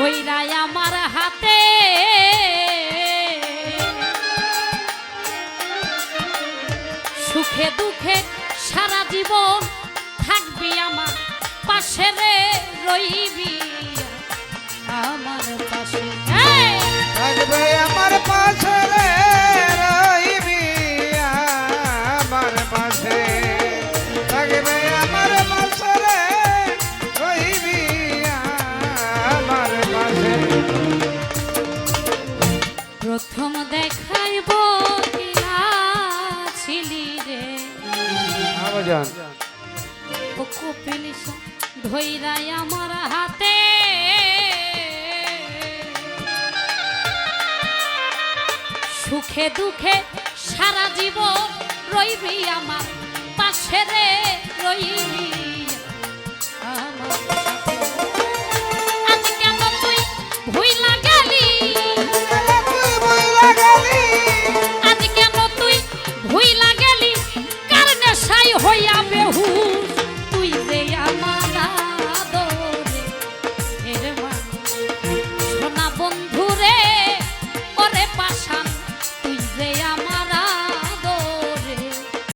ধৈরায় আমার হাতে। সুখে দুঃখে সারা জীবন থাকবি আমার পাশে রে রই যান। আমার হাতে। সুখে দুঃখে সারা জীবন রইবি আমার পাশে রে।